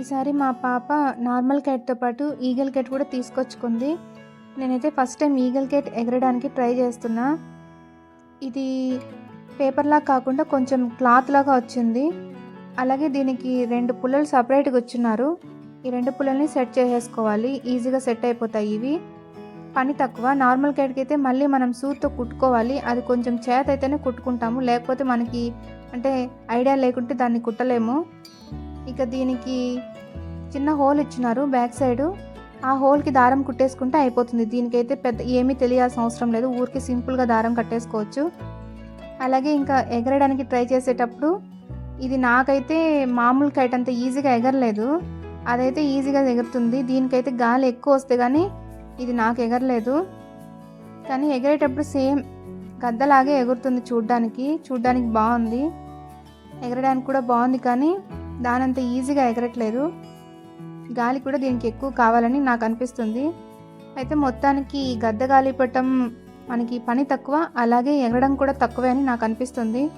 ఈసారి మా పాప నార్మల్ క్యాట్తో పాటు ఈగల్ క్యాట్ కూడా తీసుకొచ్చుకుంది. నేనైతే ఫస్ట్ టైం ఈగల్ క్యాట్ ఎగరడానికి ట్రై చేస్తున్నా. ఇది పేపర్లా కాకుండా కొంచెం క్లాత్ లాగా వచ్చింది. అలాగే దీనికి రెండు పుల్లలు సపరేట్గా వచ్చున్నారు ఈ రెండు పుల్లల్ని సెట్ చేసేసుకోవాలి. ఈజీగా సెట్ అయిపోతాయి ఇవి. పని తక్కువ. నార్మల్ క్యాట్కి అయితే మళ్ళీ మనం సూత్తో కుట్టుకోవాలి. అది కొంచెం చేత అయితేనే కుట్టుకుంటాము. లేకపోతే మనకి అంటే ఐడియా లేకుంటే దాన్ని కుట్టలేము. ఇక దీనికి చిన్న హోల్ ఇచ్చినారు బ్యాక్ సైడ్. ఆ హోల్కి దారం కుట్టేసుకుంటే అయిపోతుంది. దీనికైతే పెద్ద ఏమీ తెలియాల్సిన అవసరం లేదు. ఊరికి సింపుల్గా దారం కట్టేసుకోవచ్చు. అలాగే ఇంకా ఎగరడానికి ట్రై చేసేటప్పుడు ఇది నాకైతే మామూలు కైట్ అంత ఈజీగా ఎగరలేదు. అదైతే ఈజీగా ఎగురుతుంది. దీనికైతే గాలి ఎక్కువ వస్తే కానీ ఇది నాకు ఎగరలేదు. కానీ ఎగిరేటప్పుడు సేమ్ గద్దలాగే ఎగురుతుంది చూడ్డానికి. చూడ్డానికి బాగుంది. ఎగరడానికి కూడా బాగుంది కానీ దానంత ఈజీగా ఎగరట్లేదు. గాలి కూడా దీనికి ఎక్కువ కావాలని నాకు అనిపిస్తుంది. అయితే మొత్తానికి ఈ గద్ద గాలి పట్టం మనకి పని తక్కువ అలాగే ఎగరడం కూడా తక్కువే అని నాకు అనిపిస్తుంది.